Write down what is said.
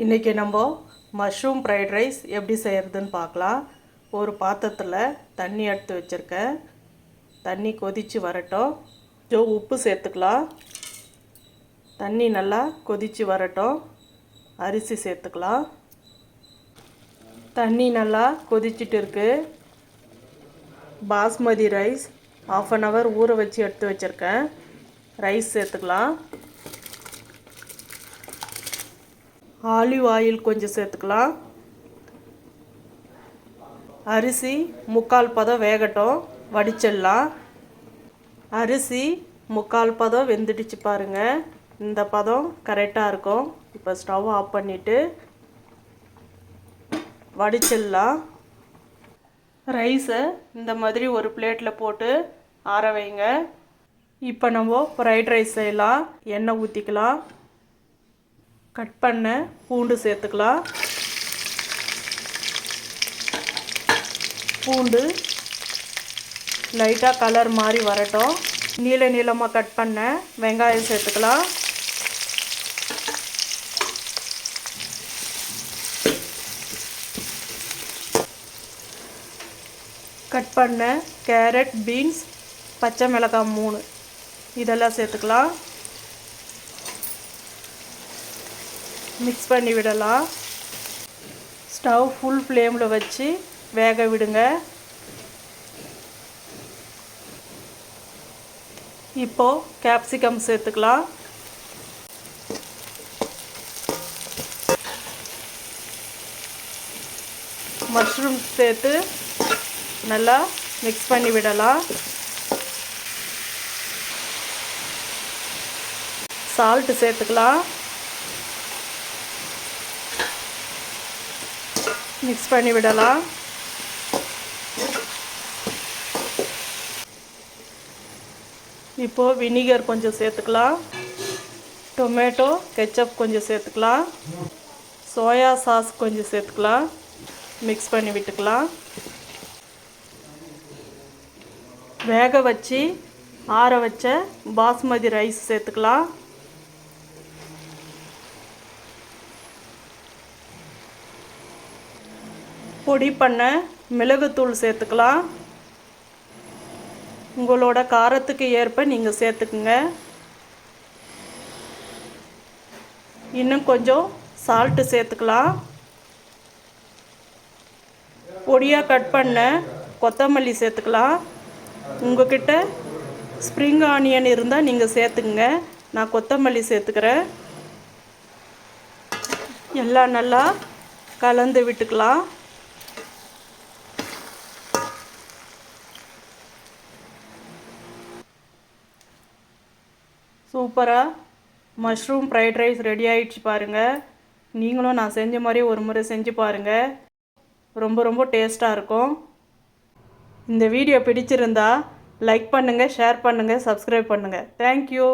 இன்றைக்கி நம்ம mushroom fried rice எப்படி செய்கிறதுன்னு பார்க்கலாம். ஒரு பாத்திரத்தில் தண்ணி எடுத்து வச்சுருக்கேன் தண்ணி கொதித்து வரட்டும். ஜோ உப்பு சேர்த்துக்கலாம். தண்ணி நல்லா கொதித்து வரட்டும். அரிசி சேர்த்துக்கலாம். தண்ணி நல்லா கொதிச்சிட்டு இருக்கு. Basmati rice of an hour ஊற வச்சு எடுத்து வச்சுருக்கேன். ரைஸ் சேர்த்துக்கலாம். ஆலிவ் ஆயில் கொஞ்சம் சேர்த்துக்கலாம். அரிசி முக்கால் பதம் வேகட்டும் வடிச்சிடலாம். அரிசி முக்கால் பதம் வெந்துடுச்சு பாருங்கள் இந்த பதம் கரெக்டாக இருக்கும். இப்போ ஸ்டவ் ஆஃப் பண்ணிவிட்டு வடிச்சிடலாம். ரைஸை இந்த மாதிரி ஒரு பிளேட்டில் போட்டு ஆற வைங்க. இப்போ நம்ம ஃப்ரைட் ரைஸ் செய்யலாம். எண்ணெய் ஊற்றிக்கலாம் கட் பண்ண பூண்டு சேர்த்துக்கலாம். பூண்டு லைட்டாக கலர் மாதிரி வரட்டும். நீல நீளமாக கட் பண்ண வெங்காயம் சேர்த்துக்கலாம். கட் பண்ண கேரட் பீன்ஸ் பச்சை மிளகாய் மூணு. இதெல்லாம் சேர்த்துக்கலாம். மிக்ஸ் பண்ணி விடலாம். ஸ்டவ் ஃபுல் ஃப்ளேமில் வச்சு வேக விடுங்க. இப்போது கேப்சிகம் சேர்த்துக்கலாம். மஷ்ரூம் சேர்த்து நல்லா மிக்ஸ் பண்ணி விடலாம். சால்ட்டு சேர்த்துக்கலாம். மிக்ஸ் பண்ணி விடலாம். இப்போது வினிகர் கொஞ்சம் சேர்த்துக்கலாம். டொமேட்டோ கெச்சப் கொஞ்சம் சேர்த்துக்கலாம். சோயா சாஸ் கொஞ்சம் சேர்த்துக்கலாம். மிக்ஸ் பண்ணி விட்டுக்கலாம். வேக வச்சு ஆற வச்ச பாஸ்மதி ரைஸ் சேர்த்துக்கலாம். பொடி பண்ண மிளகுத்தூள் சேர்த்துக்கலாம். உங்களோட காரத்துக்கு ஏற்ப நீங்கள் சேர்த்துக்குங்க. இன்னும் கொஞ்சம் சால்ட்டு சேர்த்துக்கலாம். பொடியாக கட் பண்ண கொத்தமல்லி சேர்த்துக்கலாம். உங்ககிட்ட ஸ்ப்ரிங் ஆனியன் இருந்தால் நீங்கள் சேர்த்துக்குங்க. நான் கொத்தமல்லி சேர்த்துக்கிறேன். எல்லாம் நல்லா கலந்து விட்டுக்கலாம். சூப்பராக மஷ்ரூம் ஃப்ரைட் ரைஸ் ரெடி ஆகிடுச்சு பாருங்கள் நீங்களும் நான் செஞ்ச மாதிரி ஒரு முறை செஞ்சு பாருங்கள் ரொம்ப ரொம்ப டேஸ்ட்டாக இருக்கும். இந்த வீடியோ பிடிச்சிருந்தா லைக் பண்ணுங்கள் ஷேர் பண்ணுங்கள் சப்ஸ்கிரைப் பண்ணுங்கள் தேங்க்யூ